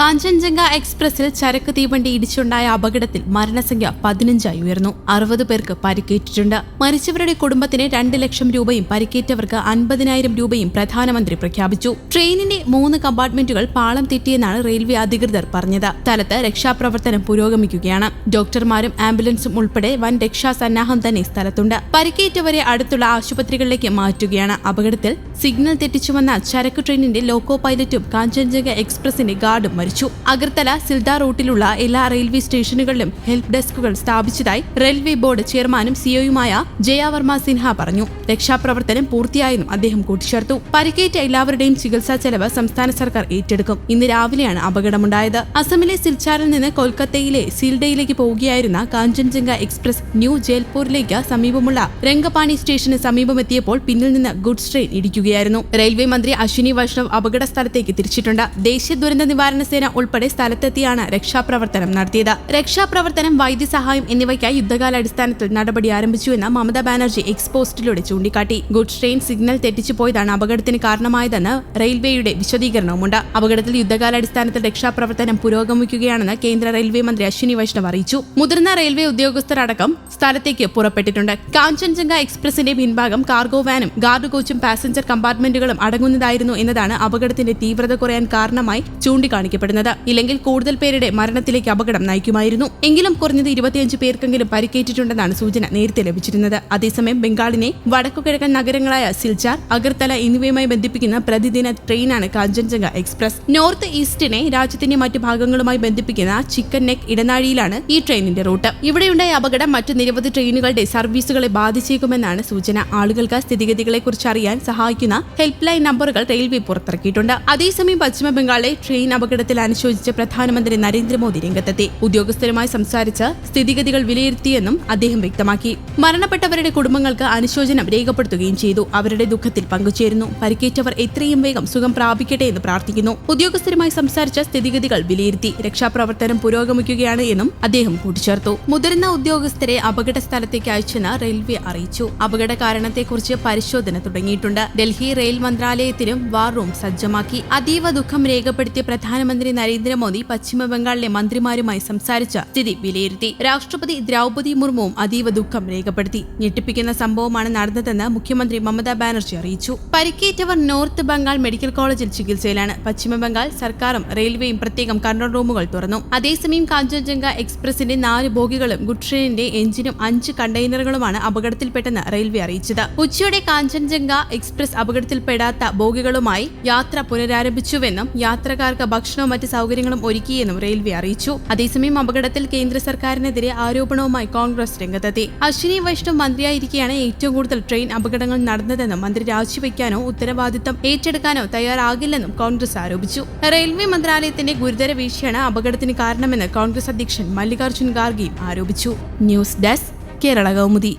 കാഞ്ചൻജംഗ എക്സ്പ്രസിൽ ചരക്ക് തീവണ്ടി ഇടിച്ചുണ്ടായ അപകടത്തിൽ മരണസംഖ്യ പതിനഞ്ചായി ഉയർന്നു. അറുപത് പേർക്ക് പരിക്കേറ്റിട്ടുണ്ട്. മരിച്ചവരുടെ കുടുംബത്തിന് രണ്ട് ലക്ഷം രൂപയും പരിക്കേറ്റവർക്ക് അൻപതിനായിരം രൂപയും പ്രധാനമന്ത്രി പ്രഖ്യാപിച്ചു. ട്രെയിനിന്റെ മൂന്ന് കമ്പാർട്ട്മെന്റുകൾ പാളം തെറ്റിയെന്നാണ് റെയിൽവേ അധികൃതർ പറഞ്ഞത്. സ്ഥലത്ത് രക്ഷാപ്രവർത്തനം പുരോഗമിക്കുകയാണ്. ഡോക്ടർമാരും ആംബുലൻസും ഉൾപ്പെടെ വൻ രക്ഷാസന്നാഹം തന്നെ സ്ഥലത്തുണ്ട്. പരിക്കേറ്റവരെ അടുത്തുള്ള ആശുപത്രികളിലേക്ക് മാറ്റുകയാണ്. അപകടത്തിൽ സിഗ്നൽ തെറ്റിച്ചുവന്ന ചരക്ക് ട്രെയിനിന്റെ ലോക്കോ പൈലറ്റും കാഞ്ചൻജംഗ എക്സ്പ്രസിന്റെ ഗാർഡും മരിച്ചു. അഗർത്തല സിൽദാ റൂട്ടിലുള്ള എല്ലാ റെയിൽവേ സ്റ്റേഷനുകളിലും ഹെൽപ്പ് ഡെസ്കുകൾ സ്ഥാപിച്ചതായി റെയിൽവേ ബോർഡ് ചെയർമാനും സിഒയുമായ ജയാവർമ്മ സിൻഹ പറഞ്ഞു. രക്ഷാപ്രവർത്തനം പൂർത്തിയായെന്നും അദ്ദേഹം കൂട്ടിച്ചേർത്തു. പരിക്കേറ്റ എല്ലാവരുടെയും ചികിത്സാ ചെലവ് സംസ്ഥാന സർക്കാർ ഏറ്റെടുക്കും. ഇന്ന് രാവിലെയാണ് അപകടമുണ്ടായത്. അസമിലെ സിൽച്ചാറിൽ നിന്ന് കൊൽക്കത്തയിലെ സീൽഡയിലേക്ക് പോവുകയായിരുന്ന കാഞ്ചൻജംഗ എക്സ്പ്രസ് ന്യൂ ജയ്പൂരിലേക്ക് സമീപമുള്ള രംഗപാണി സ്റ്റേഷന് സമീപമെത്തിയപ്പോൾ പിന്നിൽ നിന്ന് ഗുഡ്സ് ട്രെയിൻ ഇടിക്കുകയായിരുന്നു. റെയിൽവേ മന്ത്രി അശ്വിനി വൈഷ്ണവ് അപകട സ്ഥലത്തേക്ക് തിരിച്ചിട്ടുണ്ട്. ദേശീയ ദുരന്ത നിവാരണ സേന ഉൾപ്പെടെ സ്ഥലത്തെത്തിയാണ് രക്ഷാപ്രവർത്തനം നടത്തിയത്. രക്ഷാപ്രവർത്തനം വൈദ്യസഹായം എന്നിവയ്ക്കായി യുദ്ധകാലാടിസ്ഥാനത്തിൽ നടപടി ആരംഭിച്ചുവെന്ന് മമതാ ബാനർജി എക്സ്പോസ്റ്റിലൂടെ ചൂണ്ടിക്കാട്ടി. ഗുഡ്സ് ട്രെയിൻ സിഗ്നൽ തെറ്റിച്ചു പോയതാണ് അപകടത്തിന് കാരണമായതെന്ന് റെയിൽവേയുടെ വിശദീകരണവുമുണ്ട്. അപകടത്തിൽ യുദ്ധകാലാടിസ്ഥാനത്തിൽ രക്ഷാപ്രവർത്തനം പുരോഗമിക്കുകയാണെന്ന് കേന്ദ്ര റെയിൽവേ മന്ത്രി അശ്വിനി വൈഷ്ണവ് അറിയിച്ചു. മുതിർന്ന റെയിൽവേ ഉദ്യോഗസ്ഥരടക്കം സ്ഥലത്തേക്ക് പുറപ്പെട്ടിട്ടുണ്ട്. കാഞ്ചൻജംഗ എക്സ്പ്രസിന്റെ പിൻഭാഗം കാർഗോ വാനും ഗാർഡ് കോച്ചും പാസഞ്ചർ കമ്പാർട്ട്മെന്റുകളും അടങ്ങുന്നതായിരുന്നു എന്നതാണ് അപകടത്തിന്റെ തീവ്രത കുറയാൻ കാരണമായി ചൂണ്ടിക്കാണിക്കപ്പെടുന്നത്. ഇല്ലെങ്കിൽ കൂടുതൽ പേരുടെ മരണത്തിലേക്ക് അപകടം നയിക്കുമായിരുന്നു. എങ്കിലും കുറഞ്ഞത് ഇരുപത്തിയഞ്ച് പേർക്കെങ്കിലും പരിക്കേറ്റിട്ടുണ്ടെന്നാണ് സൂചന നേരത്തെ ലഭിച്ചിരുന്നത്. അതേസമയം ബംഗാളിനെ വടക്കുകിഴക്കൻ നഗരങ്ങളായ സിൽചാർ അഗർത്തല എന്നിവയുമായി ബന്ധിപ്പിക്കുന്ന പ്രതിദിന ട്രെയിനാണ് കാഞ്ചൻജംഗ എക്സ്പ്രസ്. നോർത്ത് ഈസ്റ്റിനെ രാജ്യത്തിന്റെ മറ്റു ഭാഗങ്ങളുമായി ബന്ധിപ്പിക്കുന്ന ചിക്കൻ നെക്ക് ഇടനാഴിയിലാണ് ഈ ട്രെയിനിന്റെ റൂട്ട്. ഇവിടെയുണ്ടായ അപകടം മറ്റു നിരവധി ട്രെയിനുകളുടെ സർവീസുകളെ ബാധിച്ചേക്കുമെന്നാണ് സൂചന. ആളുകൾക്ക് സ്ഥിതിഗതികളെക്കുറിച്ച് അറിയാൻ സഹായിക്കുന്ന ഹെൽപ്പ് ലൈൻ നമ്പറുകൾ റെയിൽവേ പുറത്തിറക്കിയിട്ടുണ്ട്. അതേസമയം പശ്ചിമ ബംഗാളിലെ ട്രെയിൻ അപകടത്തിൽ അനുശോചിച്ച് പ്രധാനമന്ത്രി നരേന്ദ്രമോദി രംഗത്തെത്തി. ഉദ്യോഗസ്ഥരുമായി സംസാരിച്ച് സ്ഥിതിഗതികൾ വിലയിരുത്തിയെന്നും അദ്ദേഹം വ്യക്തമാക്കി. മരണപ്പെട്ടവരുടെ കുടുംബങ്ങൾക്ക് അനുശോചനം രേഖപ്പെടുത്തുകയും ചെയ്തു. അവരുടെ ദുഃഖത്തിൽ പങ്കുചേരുന്നു. പരിക്കേറ്റവർ എത്രയും വേഗം സുഖം പ്രാപിക്കട്ടെ എന്ന് പ്രാർത്ഥിക്കുന്നു. ഉദ്യോഗസ്ഥരുമായി സംസാരിച്ച സ്ഥിതിഗതികൾ വിലയിരുത്തി രക്ഷാപ്രവർത്തനം പുരോഗമിക്കുകയാണ് എന്നും അദ്ദേഹം കൂട്ടിച്ചേർത്തു. മുതിർന്ന ഉദ്യോഗസ്ഥരെ അപകട സ്ഥലത്തേക്ക് അയച്ചെന്ന് റെയിൽവേ അറിയിച്ചു. അപകട കാരണത്തെക്കുറിച്ച് പരിശോധന തുടങ്ങിയിട്ടുണ്ട്. ഡൽഹി റെയിൽ മന്ത്രാലയത്തിനും വാർ റൂം സജ്ജമാക്കി. അതീവ ദുഃഖം രേഖപ്പെടുത്തിയ പ്രധാനമന്ത്രി നരേന്ദ്രമോദി പശ്ചിമബംഗാളിലെ മന്ത്രിമാരുമായി സംസാരിച്ച സ്ഥിതി വിലയിരുത്തി. രാഷ്ട്രപതി ദ്രൗപദി മുർമുവും അതീവ ദുഃഖം രേഖപ്പെടുത്തി. ഞെട്ടിപ്പിക്കുന്ന സംഭവമാണ് നടന്നതെന്ന് മുഖ്യമന്ത്രി മമതാ ബാനർജി അറിയിച്ചു. പരിക്കേറ്റവർ നോർത്ത് ബംഗാൾ മെഡിക്കൽ കോളേജിൽ ചികിത്സയിലാണ്. പശ്ചിമബംഗാൾ സർക്കാരും റെയിൽവേയും പ്രത്യേകം കൺട്രോൾ റൂമുകൾ തുറന്നു. അതേസമയം കാഞ്ചൻജംഗ എക്സ്പ്രസിന്റെ നാല് ബോഗികളും ഗുഡ് ട്രെയിനിന്റെ എഞ്ചിനും അഞ്ച് കണ്ടെയ്നറുകളുമാണ് അപകടത്തിൽപ്പെട്ടെന്ന് റെയിൽവേ അറിയിച്ചത്. ഉച്ചയോടെ കാഞ്ചൻജംഗ എക്സ്പ്രസ് അപകടത്തിൽപ്പെടാത്ത ബോഗികളുമായി യാത്ര പുനരാരംഭിച്ചുവെന്നും യാത്രക്കാർക്ക് മറ്റ് സൗകര്യങ്ങളും ഒരുക്കിയെന്നും റെയിൽവേ അറിയിച്ചു. അതേസമയം അപകടത്തിൽ കേന്ദ്ര സർക്കാരിനെതിരെ ആരോപണവുമായി കോൺഗ്രസ് രംഗത്തെത്തി. അശ്വിനി വൈഷ്ണവ് മന്ത്രിയായിരിക്കെയാണ് ഏറ്റവും കൂടുതൽ ട്രെയിൻ അപകടങ്ങൾ നടന്നതെന്നും മന്ത്രി രാജിവെക്കാനോ ഉത്തരവാദിത്തം ഏറ്റെടുക്കാനോ തയ്യാറാകില്ലെന്നും കോൺഗ്രസ് ആരോപിച്ചു. റെയിൽവേ മന്ത്രാലയത്തിന്റെ ഗുരുതര വീഴ്ചയാണ് അപകടത്തിന് കാരണമെന്ന് കോൺഗ്രസ് അധ്യക്ഷൻ മല്ലികാർജുൻ ഖാർഗെയും ആരോപിച്ചു. News desk Kerala Kaumudi.